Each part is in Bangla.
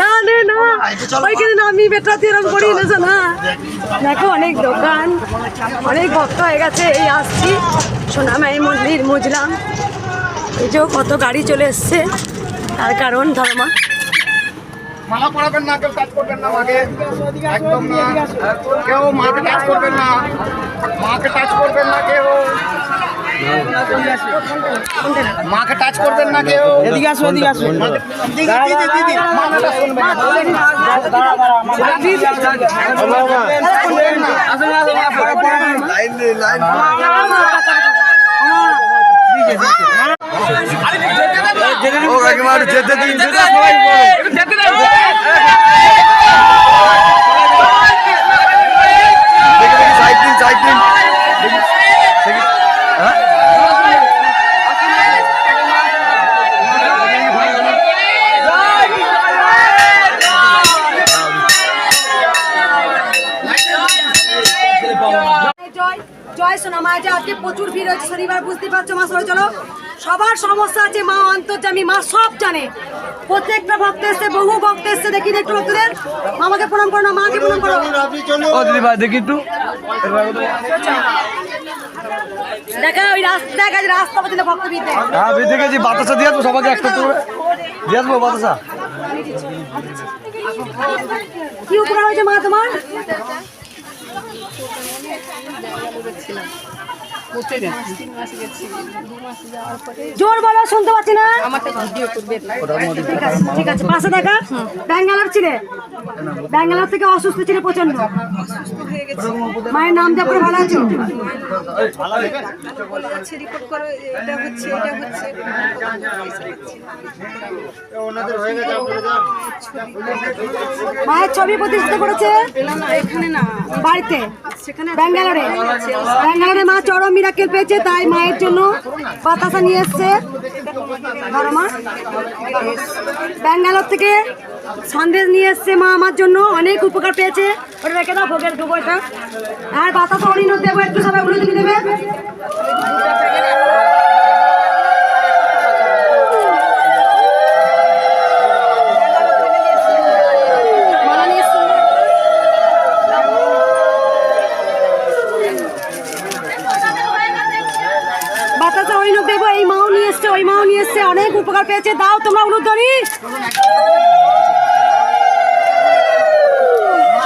না, নে, না। নামি বেটাতে এরকম করি এনেছে না। দেখো, অনেক দোকান, অনেক ভক্ত হয়ে গেছে। এই আসছি সোনামাই মন্দির, মুজলাম। এই যে কত গাড়ি চলে এসছে, তার কারণ ধর্মা। মালা পরাবেন না কেউ টাচ করবেন না মাকে একদম না। কেউ মাকে টাচ করবেন না মাকে টাচ করবেন না কেউ। মাকে টাচ করবেন না কেউ। এদিকে আসো এদিকে আসো। দিদি দিদি দিদি মালাটা মা মা সব জানে। প্রত্যেকটা ভক্ত এসছে বহু ভক্ত এসছে দেখি একটু ভক্তদের। মামাকে প্রণাম করো মাকে প্রণাম করো? ও দিদি ভাই দেখি একটু। দেখা ওই রাস্তা দেখা রাস্তা পর্যন্ত ভক্ত ভিড় হ্যাঁ গেছি বাতাসা দিয়ে আসব সবাইকে একটা করে। দিয়ে আসব বাতাসা? কি উপকার হয়েছে মা তোমার? জোর বলো শুনতে পাচ্ছি না? ঠিক আছে পাশে দেখা। ব্যাঙ্গালোর ছিলে। ব্যাঙ্গালোর থেকে অসুস্থ ছিল প্রচণ্ড মায়ের নাম দিয়ে পরে ভালো আছো। মায়ের ছবি প্রতিষ্ঠিত করেছে এখানে না। বাড়িতে ব্যাঙ্গালোরে। ব্যাঙ্গালোরে মা চরম মিরাকেল পেয়েছে তাই মায়ের জন্য বাতাসা নিয়ে এসছে। মা। ব্যাঙ্গালোর থেকে সন্দেশ নিয়ে এসছে মা আমার জন্য, অনেক উপকার পেয়েছে। ওটা রেখে দাও ভোগের দেবো এটা আর বাতাসা অরিণ দেবো একটু সবাই উড়ে তুমি দেবে এই মাও নিয়ে ওই মাও নিয়ে অনেক উপকার পেয়েছে। দাও তোমরা অনুদ্ধারী বলো সবাই চল পুরা পুরা গেল ড্রিঙ্কস হয় যে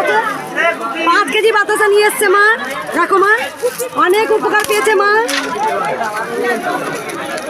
আছে পাঁচ কেজি বাতাসা নিয়ে এসছে মা। রাখো মা। অনেক উপকার পেয়েছে মা।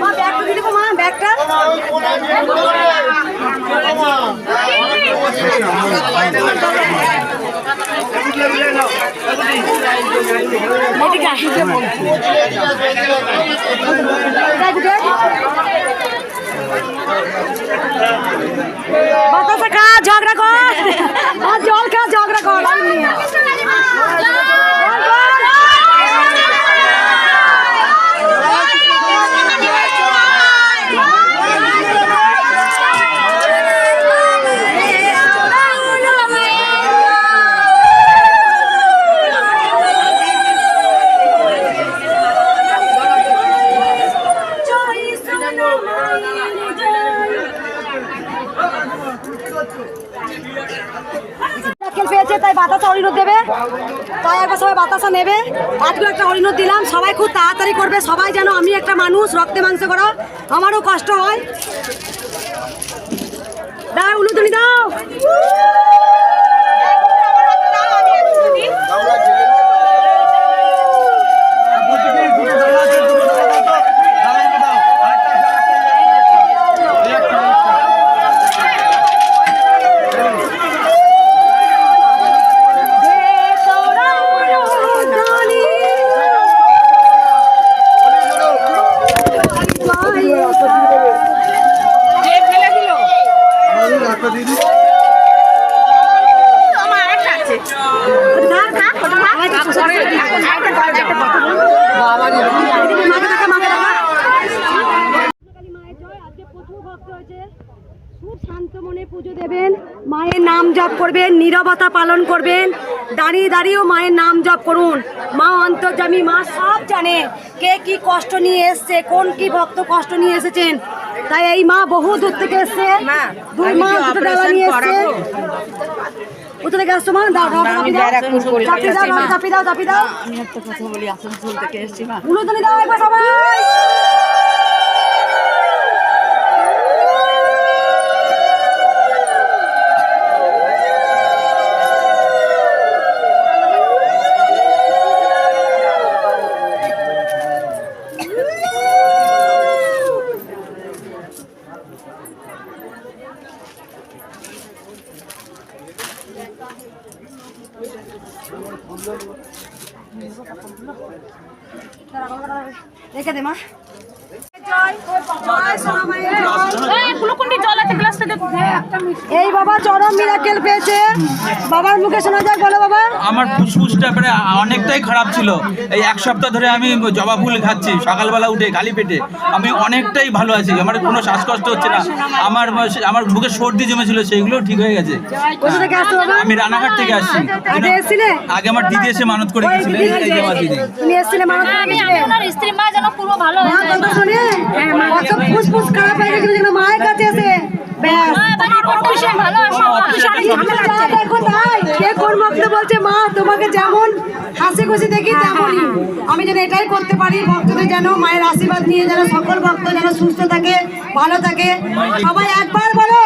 মা ব্যাগটা দিয়ে দেবো মা ব্যাগটা। বাতাসা খা ঝগড়া কর জল খা ঝগড়া কর লাইন নিয়ে। বল, বল। দেবে তাই একবার সবাই বাতাসা নেবে। আজকে একটা হরিণ দিলাম, সবাই খুব তাড়াতাড়ি করবে, সবাই যেন আমি একটা মানুষ, রক্তে মাংস করা। আমারও কষ্ট হয়। দাও উলুদনি দাও খুব শান্ত মনে পুজো দেবেন মায়ের নাম জপ করবেন নীরবতা পালন করবেন দাঁড়িয়ে দাঁড়িয়েও মায়ের নাম জপ করুন। মা অন্তর্জামী মা সব জানে কে কি কষ্ট নিয়ে এসছে কোন কি ভক্ত কষ্ট নিয়ে এসেছেন। তাই এই মা বহু দূর থেকে এসছে। দুই মা দুটো ডালা নিয়ে এসছে। কোথা থেকে আসছো মা দাও দাও চাপি দাও। চাপি দাও চাপি দাও দাও। আমি একটা কথা বলি আসানসোল থেকে এসেছি মা। উলুদনি দাও একবার সবাই রেখে দে মা জয় জয় সোনা মায়ের জয় গ্লুকন্ডি জল আছে গ্লাসটা দেখো এই বাবা চরম মিরাকেল পেয়েছে। বাবার মুখে শোনা যায় বলো বাবা। আমার ফুসফুসটা প্রায় অনেকটাই খারাপ ছিল। এই এক সপ্তাহ ধরে আমি জবা ফুল খাচ্ছি সকালবেলা উঠে খালি পেটে। আমি অনেকটাই ভালো আছি আমার কোনো শ্বাসকষ্ট হচ্ছে না। আমার আমার বুকে সর্দি জমেছিল সেইগুলো ঠিক হয়ে গেছে। আমি রানাঘাট থেকে আসছি। আগে আমার দিদি এসে মানত করে ফুসফুস খারাপ হয়ে গেছিল মায়ের কাছে এসে বলছে মা তোমাকে যেমন হাসি খুশি দেখি তেমনই। আমি যেন এটাই করতে পারি ভক্তদের যেন মায়ের আশীর্বাদ নিয়ে যেন সকল ভক্ত যেন সুস্থ থাকে ভালো থাকে। সবাই একবার বলো?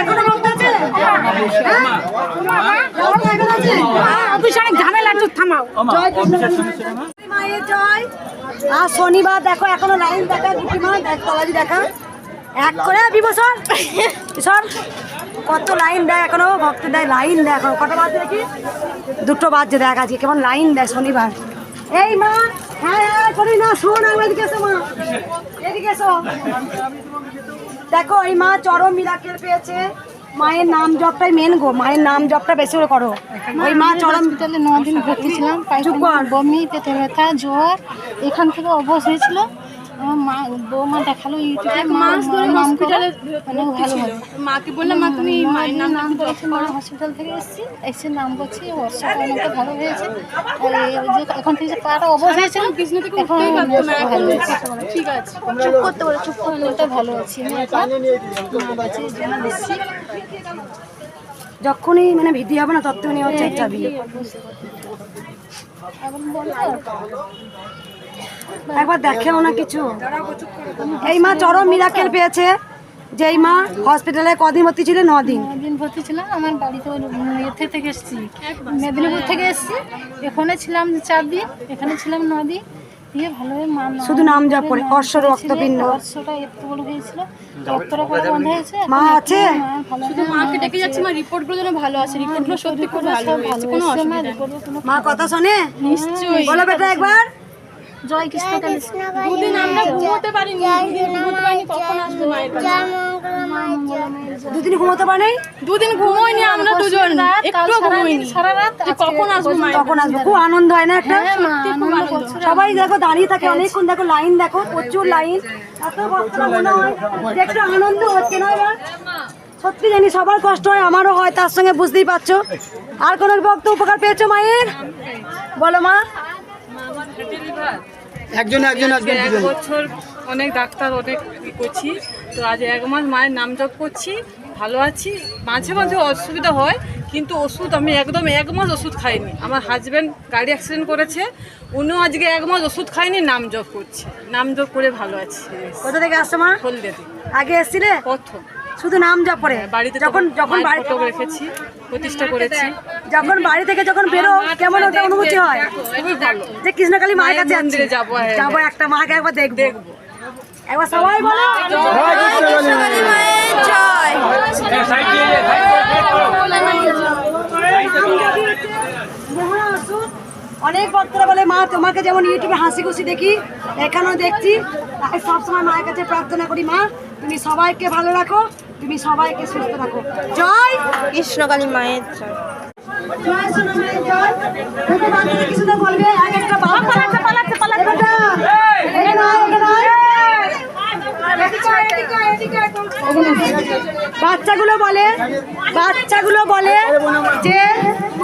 এখনও ভক্ত আছে? হ্যাঁ? ঝামেলা থামাও। মা? আর শনিবার দেখো, এখনও লাইন দেখা দিদিমা দেখ তলাজি দেখা। এক করে বিবসর কিশোর কত লাইন দেয় এখনও ভক্ত দেয় লাইন দেয় এখনও কটা বাজছে দেখি? দুটো বাজছে দেখ আজকে, কেমন লাইন দেয় শনিবার। এই মা হ্যাঁ হ্যাঁ করি না, শোন, আমার এদিকে মা। এদিকে দেখো, এই মা চরম মিরাকেল পেয়েছে। মায়ের নাম জপটাই মেন গো মায়ের নাম জপটা বেশি করে করো ওই মা চরম হসপিটালে ন দিন ভর্তি ছিলাম। বমি পেটে ব্যথা জ্বর এখান থেকে অবশ হয়েছিল আমার মা বৌমা দেখাল ইউটিউবে মাস ধরে হসপিটালে মানে ভালো হবে মাকে বললাম মা তুমি মায়ের নাম নাম করেছে মা হসপিটাল থেকে এসেছি এসে নাম করছি ওয়ার্কশপ অনেকটা ভালো হয়েছে। আর যে এখন থেকে যে পাটা অবশ হয়েছিল এখন ভালো হয়েছে। ঠিক আছে। চুপ করতে বলে চুপ করতে অনেকটা ভালো আছি আমি এখন মা বাঁচিয়ে জন্য দিচ্ছি যখনই মানে ভিডি হবে না ততক্ষণই হচ্ছে একটা বিয়ে এখন বলো। একবার দেখেও না কিছু। এই মা চরম মিরাকেল পেয়েছে যে এই মা হসপিটালে কদিন ভর্তি ছিল? ন দিন দিন ভর্তি ছিলাম আমার বাড়িতে ইয়েতে থেকে এসেছি মেদিনীপুর থেকে এসেছি। এখানে ছিলাম চার দিন এখানে ছিলাম ন দিন দিয়ে ভালোভাবে শুধু নাম জপ করে, নাম অর্শ রক্তপিণ্ড। রক্তটা বন্ধ হয়েছে মা আছে? মা শুধু মাকে ডেকে যাচ্ছে মা রিপোর্টগুলো যেন ভালো আছে রিপোর্টগুলো সত্যি খুব ভালো হয়েছে কোনো অসুবিধা মা কথা শোনে? নিশ্চয়ই। বলো বেটা একবার। জয় কৃষ্ণ কালী দুদিন আমরা ঘুমোতে পারিনি। দুদিন ঘুমোতে পারিনি কখন আসবে মায়ের কাছে? দুদিন ঘুমোতে পারে দুদিন ঘুমোইনি আমরা দুজন। একটু ঘুমোইনি। সারা রাত কখন আসবে মায়ের তখন আসবে? খুব আনন্দ হয় না একটা? হ্যাঁ সবাই দেখো দাঁড়িয়ে থাকে অনেকক্ষণ দেখো লাইন দেখো প্রচুর লাইন। এত মনে হয় একটু আনন্দ হচ্ছে না এবার? সত্যি জানি সবার কষ্ট হয় আমারও হয় তার সঙ্গে বুঝতেই পারছ। আর কোনো ভক্ত উপকার পেয়েছ মায়ের? বলো মা। একজন একজন একজন এক বছর অনেক ডাক্তার অনেক করছি। তো আজ এক মাস মায়ের নাম জপ করছি ভালো আছি। মাঝে মাঝে অসুবিধা হয় কিন্তু ওষুধ আমি একদম এক মাস ওষুধ খাইনি। আমার হাজব্যান্ড গাড়ি অ্যাক্সিডেন্ট করেছে উনিও আজকে এক মাস ওষুধ খাইনি নাম জপ করছে। নাম জপ করে ভালো আছি। কোথা থেকে আসছো মা? হলদেতে আগে এসেছিলে? প্রথম। শুধু নাম জপ করে যখন যখন বাড়ি ফটো রেখেছি প্রতিষ্ঠা করেছি। যখন বাড়ি থেকে যখন বেরো কেমন একটা অনুভূতি হয়? যে কৃষ্ণকালী মায়ের কাছে মন্দিরে যাব, হ্যাঁ, যাব হ্যাঁ। একটা মাকে একবার দেখব। একবার সবাই বলো। অনেক ভক্তরা বলে মা তোমাকে যেমন ইউটিউবে হাসি খুশি দেখি এখানেও দেখছি। তাই সবসময় মায়ের কাছে প্রার্থনা করি মা তুমি সবাইকে ভালো রাখো তুমি সবাইকে সুস্থ রাখো জয় কৃষ্ণকালী মায়ের জয়। জয় সোনা মায়ের জয় বলবে? এক একটা পালাচ্ছে পালাচ্ছে পালাচ্ছে। বাচ্চাগুলো বলে বাচ্চাগুলো বলে যে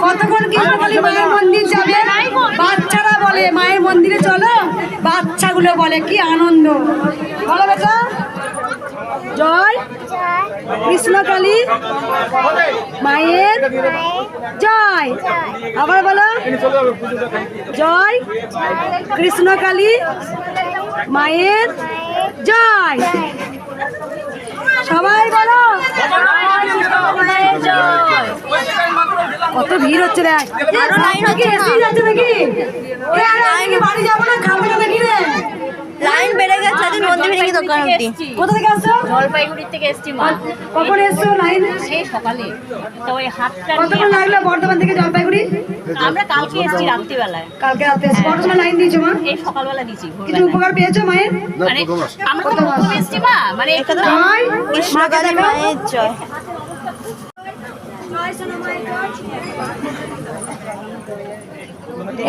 কতক্ষণ কৃষ্ণকালী মায়ের মন্দির যাবে? বাচ্চারা বলে মায়ের মন্দিরে চলো। বাচ্চাগুলো বলে কি আনন্দ। বলো বেটা। জয় কৃষ্ণকালী মায়ের জয়। আবার বলো। জয় কৃষ্ণকালী মায়ের জয়। সবাই বলো। কত ভিড় হচ্ছে যাচ্ছে নাকি? বাড়ি যাব না? খাব না লাইন বেড়ে গেছে আজ নন্দী ভেঙে দোকান অব্দি কোথা থেকে আসছো? জলপাইগুড়ি থেকে এসছি মা। কখন এসছো লাইন? সেই সকালে। তো ওই হাতটা কতক্ষণ লাগল বর্ধমান থেকে জলপাইগুড়ি? আমরা কালকে এসছি রাত্রিবেলায়। কালকে রাতে এসছো কত সময় লাইন দিয়েছ মা? এই সকালবেলা দিচ্ছি কিছু উপকার পেয়েছ মায়ের? মানে আমরা তো প্রথম এসছি মা মানে একটু জয় কৃষ্ণকালী মায়ের জয়।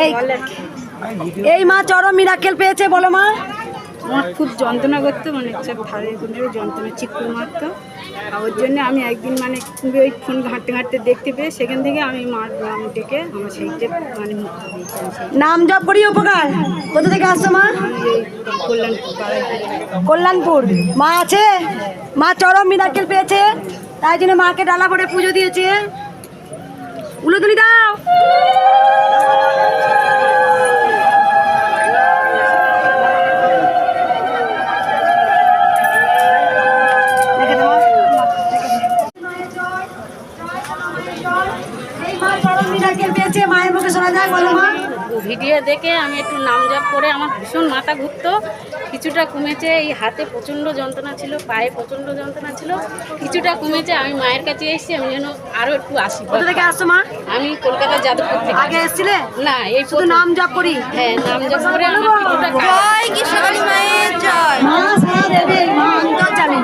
এই এই মা চরম মিরাকেল পেয়েছে বলো মা। আমার খুব যন্ত্রণা করতো মানে হচ্ছে ভালো কোনো যন্ত্রণা চিকুর মারতো। আর ওর জন্য আমি একদিন মানে খুবই ওই ফোন ঘাঁটতে ঘাঁটতে দেখতে পেয়ে সেখান থেকে আমি মার গ্রাম ডেকে আমার সেইটা মানে মুক্ত নাম জপ করি উপকার। কোথা থেকে আসছো মা? কল্যাণপুর। মা আছে? মা চরম মিরাকেল পেয়েছে তাই জন্য মাকে ডালা করে পুজো দিয়েছে। উলুদুলি দাও রেখে দাও, মা। রেখে দাও। এই মা চরম মিরাকেল পেয়েছে মায়ের মুখে শোনা যায় বলো মা ভিডিও দেখে আমি একটু নাম জপ করে আমার ভীষণ মাথা ঘুরতো। কিছুটা কমেছে এই হাতে প্রচণ্ড যন্ত্রণা ছিল পায়ে প্রচণ্ড যন্ত্রণা ছিল। কিছুটা কমেছে আমি মায়ের কাছে এসেছি আমি যেন আরও একটু আসি কোথা থেকে আসছো মা? আমি কলকাতা যাদবপুর থেকে। আগে এসেছিলে? না এই শুধু নাম জপ করি? হ্যাঁ নাম জপ করে আমার কিছুটা জয় কৃষ্ণকালী মায়ের জয়। মা সারা দেবে মা অন্তর জানে।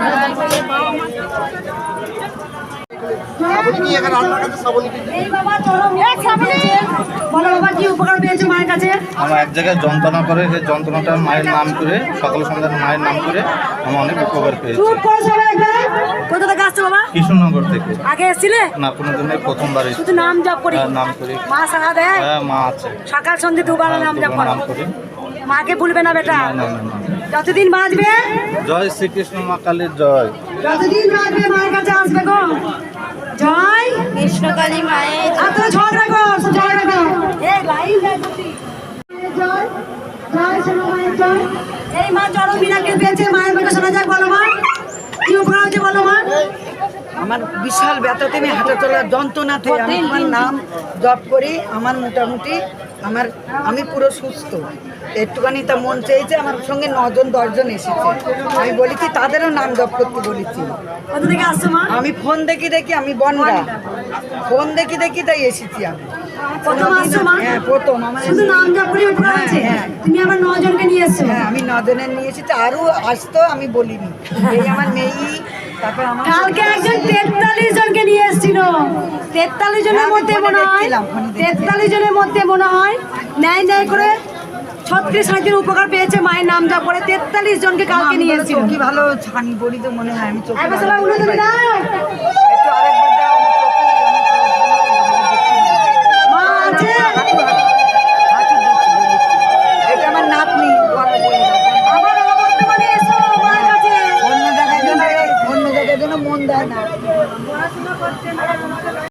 এই বাবা চরম পেয়েছে। বলো বাবা কি উপকার পেয়েছ মায়ের কাছে? আমার এক জায়গায় যন্ত্রণা করে সেই যন্ত্রণাটার মায়ের নাম করে সকাল সন্ধ্যার মায়ের নাম করে আমি অনেক উপকার পেয়েছি। চুপ করে সবাই কোথা থেকে আসছো বাবা? কৃষ্ণনগর থেকে। আগে এসেছিলে? না কোনো প্রথমবার শুধু নাম জপ করি। হ্যাঁ, নাম করি। মা সারা দেয় হ্যাঁ মা আছে। সকাল সন্ধে দুবার হ্যাঁ, নাম জপ করো। নাম মাকে ভুলবে না বেটা। না না না না। যতদিন বাঁচবে? জয় শ্রীকৃষ্ণ মা কালীর জয়। যতদিন বাঁচবে মায়ের কাছে আসবে গো? জয়। কৃষ্ণকালী মায়ের আর তোরা ঝগড়া এই লাইন জয় জয় শোনো মায়ের জয়। এই মা চরম মিরাকেল পেয়েছে মায়ের মুখে শোনা যাক বলো মা। কি উপকার হচ্ছে বলো মা। আমার বিশাল ব্যথাতে আমি হাঁটা চলার যন্ত্রণাতে আমি আমার নাম জপ করি আমার মোটামুটি আমার আমি পুরো সুস্থ। একটুখানি তা মন চেয়েছে আমার সঙ্গে নজন দশজন এসেছে। আমি বলেছি তাদেরও নাম জপ করতে বলেছি আমি ফোন দেখি দেখি আমি বনগা ফোন দেখি দেখি তাই এসেছি আমি। হ্যাঁ হ্যাঁ। হ্যাঁ। আমি নজনের নিয়ে এসেছি। আরও আসতো আমি বলিনি। এই আমার মেয়ে কালকে একজন তেতাল্লিশ জনকে নিয়ে এসেছিল। তেতাল্লিশ জনের হ্যাঁ, মধ্যে মনে হয়। তেতাল্লিশ জনের মধ্যে মনে হয় ন্যায় ন্যায় করে ছত্রিশ সাঁত্রিশ উপকার পেয়েছে মায়ের নাম যা পরে তেতাল্লিশ জনকে কালকে নিয়ে এসেছিল। কি ভালো ছানি বলি তো মনে হয় আমি চোখে দেয় না পড়াশোনা করছে না।